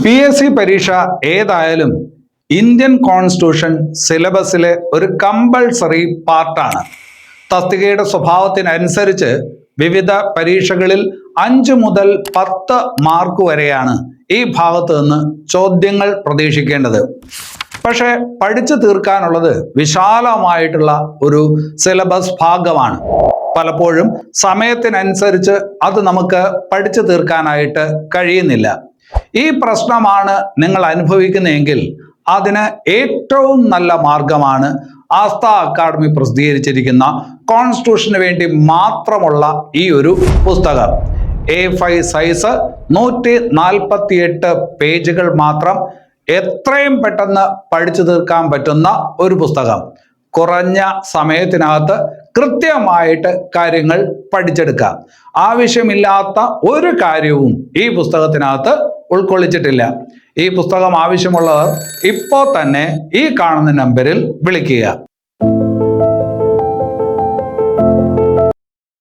P S C പരീക്ഷ ഏതായാലും Indian constitution സിലബസിലെ ഒരു കമ്പൾസറി പാർട്ടാണ് തസ്തികയുടെ സ്വഭാവത്തിനനുസരിച്ച് വിവിധ പരീക്ഷകളിൽ അഞ്ച് മുതൽ പത്ത് മാർക്ക് വരെയാണ് ഈ ഭാഗത്ത് നിന്ന് ചോദ്യങ്ങൾ പ്രതീക്ഷിക്കേണ്ടത്. പക്ഷേ പഠിച്ചു തീർക്കാനുള്ളത് വിശാലമായിട്ടുള്ള ഒരു സിലബസ് ഭാഗമാണ്. പലപ്പോഴും സമയത്തിനനുസരിച്ച് അത് നമുക്ക് പഠിച്ചു തീർക്കാനായിട്ട് കഴിയുന്നില്ല. ഈ പ്രശ്നമാണ് നിങ്ങൾ അനുഭവിക്കുന്നതെങ്കിൽ അതിന് ഏറ്റവും നല്ല മാർഗമാണ് ആസ്ഥ അക്കാദമി പ്രസിദ്ധീകരിച്ചിരിക്കുന്ന കോൺസ്റ്റിറ്റ്യൂഷന് വേണ്ടി മാത്രമുള്ള ഈ ഒരു പുസ്തകം. എ ഫൈവ് സൈസ് നൂറ്റി നാൽപ്പത്തിയെട്ട് പേജുകൾ മാത്രം എത്രയും പെട്ടെന്ന് പഠിച്ചു തീർക്കാൻ പറ്റുന്ന ഒരു പുസ്തകം. കുറഞ്ഞ സമയത്തിനകത്ത് കൃത്യമായിട്ട് കാര്യങ്ങൾ പഠിച്ചെടുക്കാം. ആവശ്യമില്ലാത്ത ഒരു കാര്യവും ഈ പുസ്തകത്തിനകത്ത് ഉൾക്കൊള്ളിച്ചിട്ടില്ല. ഈ പുസ്തകം ആവശ്യമുള്ളവർ ഇപ്പോൾ തന്നെ ഈ കാണുന്ന നമ്പറിൽ വിളിക്കുക.